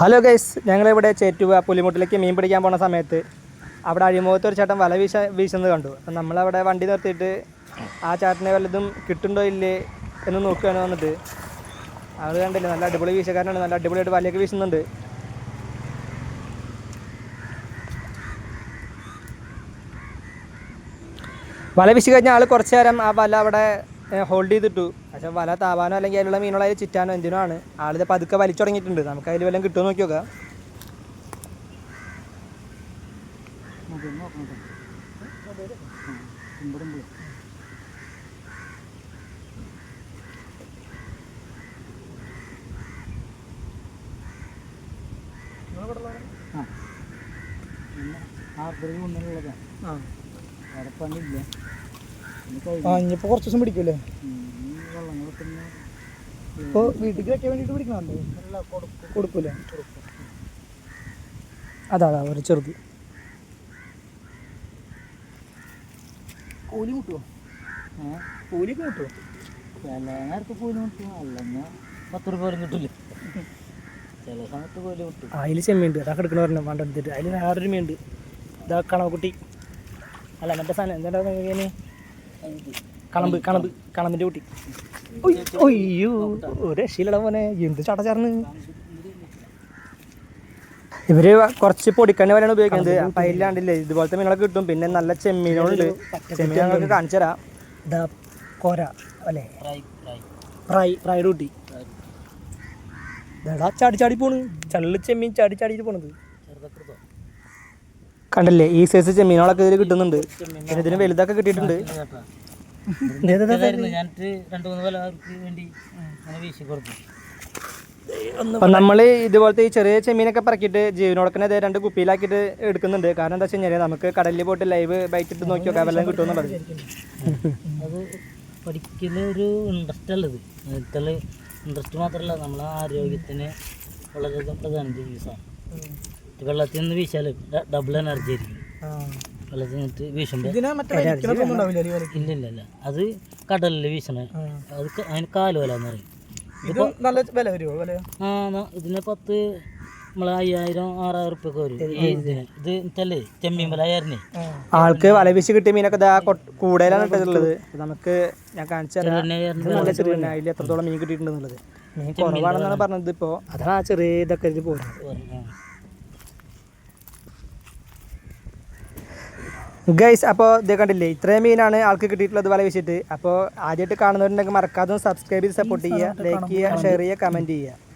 Hello guys ഞങ്ങളിവിടെ ചേറ്റുവ പുലിമുട്ടിലേക്ക് മീൻ പിടിക്കാൻ പോണ സമയത്ത് അവിടെ അഴിമുഖത്ത് ഒരു ചേട്ടൻ വല വീശ വീശുന്നത് കണ്ടു. അപ്പം നമ്മളവിടെ വണ്ടി നിർത്തിയിട്ട് ആ ചേട്ടനെ വല്ലതും കിട്ടുണ്ടോ ഇല്ലേ എന്ന് നോക്കുകയാണ് വന്നിട്ട് അത് കണ്ടില്ല നല്ല അടിപൊളി വീശക്കാരനാണ്. നല്ല അടിപൊളിയായിട്ട് വലയൊക്കെ വീശുന്നുണ്ട്. വല വീശി കഴിഞ്ഞാൽ ആൾ കുറച്ചു നേരം ആ വല അവിടെ ഹോൾഡ് ചെയ്തിട്ടു. പക്ഷെ വല താവാനോ അല്ലെങ്കിൽ അതിലുള്ള മീനുകൾ അതിൽ ചുറ്റാനോ എന്തിനോ ആണ് ആളിത് പതുക്കെ വലിച്ചു തുടങ്ങിയിട്ടുണ്ട് നമുക്ക് അതിൽ വല്ലതും കിട്ടുമോ നോക്കി നോക്കാം ആ. ഇനിയിപ്പോൾ കുറച്ച് ദിവസം പിടിക്കൂലേ ഇപ്പോൾ വീട്ടിൽ വെക്കാൻ വേണ്ടിട്ട് പിടിക്കണമല്ലോ? കൊടുക്കൂലേ? അതാ അതാ ഒരു ചെറുത്. കൂലി മുട്ടുമോ കൂലിയൊക്കെ മുട്ടുമോ നേരത്തെ കൂലി കിട്ടും അല്ലെങ്കിൽ പത്ത് രൂപ പോലും കിട്ടില്ല ചില സമയത്ത് കൂലി കിട്ടും. അതിൽ ചെമ്മീണ്ട് അതൊക്കെ എടുക്കണ പറഞ്ഞു പണ്ടെടുത്തിട്ട് അതിൽ വേറൊരു മീനുണ്ട് ഇതാ കണവക്കുട്ടി. അല്ല മറ്റേ സാധനം. എന്താ കളമ്പ് കണമ്പ് കണമ്പിന്റെ കുട്ടി. ഒയ്യോ ഒരു രക്ഷയിലട മോനെ. എന്ത് ചടച്ചാർന്ന് ഇവർ കുറച്ച് പൊടിക്കണ്ണി വരെയാണ് ഉപയോഗിക്കുന്നത്. അപ്പൊ അതിലാണ്ടില്ലേ ഇതുപോലത്തെ മീനുകളൊക്കെ കിട്ടും. പിന്നെ നല്ല ചെമ്മീനുണ്ട് ചെമ്മീൻ ഞങ്ങൾക്ക് കാണിച്ചു തരാം. ഇതാ കോര അല്ലേ? Fry fry. ഫ്രൈ ഫ്രൈഡ് കുട്ടി. ചാടി ചാടി പോണ്. ചള്ളി ചെമ്മീൻ ചാടി ചാടിയിട്ട് പോണത്. കണ്ടല്ലേ? ഈ സൈസ് ചെമ്മീനുകളൊക്കെ ഇതിൽ കിട്ടുന്നുണ്ട്. പിന്നെ ഇതിന് വലുതൊക്കെ കിട്ടിയിട്ടുണ്ട്. നമ്മൾ ഇതുപോലത്തെ ഈ ചെറിയ ചെമ്മീനൊക്കെ പറക്കിയിട്ട് ജീവനോടക്കനെ അതേ രണ്ട് കുപ്പിയിലാക്കിയിട്ട് എടുക്കുന്നുണ്ട്. കാരണം എന്താ വെച്ച് കഴിഞ്ഞാൽ നമുക്ക് കടലിൽ പോയിട്ട് ലൈവ് ബൈക്ക് ഇട്ട് നോക്കി നോക്കാം വല്ലതും കിട്ടുമെന്നുള്ളത് അത് പഠിക്കൽ ഒരു ഇൻട്രസ്റ്റ് ഉള്ളത് അതിൽ ഇൻട്രസ്റ്റ് മാത്രമല്ല നമ്മളെ ആരോഗ്യത്തിന് വളരെയധികം പ്രധാനം യൂസാണ് വെള്ളത്തിൽ നിന്ന് വീശാൽ ഡബിൾ എനർജി ആയിരിക്കും. വെള്ളത്തിൽ നിന്നിട്ട് വീശുമ്പോൾ? ഇല്ല ഇല്ല ഇല്ല. അത് കടലിൽ വീശണേ. അത് അതിന് കാലുവല എന്ന് പറയും. ഇത് നല്ല വില വരുമോ വില? ആ ഇതിന് പത്ത് നമ്മളെ അയ്യായിരം ആറായിരം ഉറുപ്പ്യൊക്കെ വരും. ഇത് ഇതല്ലേ ചെമ്മീൻ വില ആയിരുന്നേ. ആൾക്ക് വല വീശി കിട്ടിയ മീനൊക്കെ കൂടുതലാണ് ഇട്ടിട്ടുള്ളത് നമുക്ക് ഞാൻ കാണിച്ചു അതിൽ എത്രത്തോളം മീൻ കിട്ടിയിട്ടുണ്ടെന്നുള്ളത്. മീൻ കുറവാണെന്നാണ് പറഞ്ഞത് ഇപ്പോൾ അതാണ് ആ ചെറിയ ഇതൊക്കെ ഇത് പോകുന്നത് ഗൈസ് അപ്പോൾ ഇത് കണ്ടില്ലേ ഇത്രയും മീനാണ് ആൾക്ക് കിട്ടിയിട്ടുള്ളത് വല വെച്ചിട്ട് അപ്പോൾ ആദ്യമായിട്ട് കാണുന്നവരുണ്ടെങ്കിൽ മറക്കാതെ സബ്സ്ക്രൈബ് ചെയ്ത് സപ്പോർട്ട് ചെയ്യുക ലൈക്ക് ചെയ്യുക ഷെയർ ചെയ്യുക കമന്റ് ചെയ്യുക.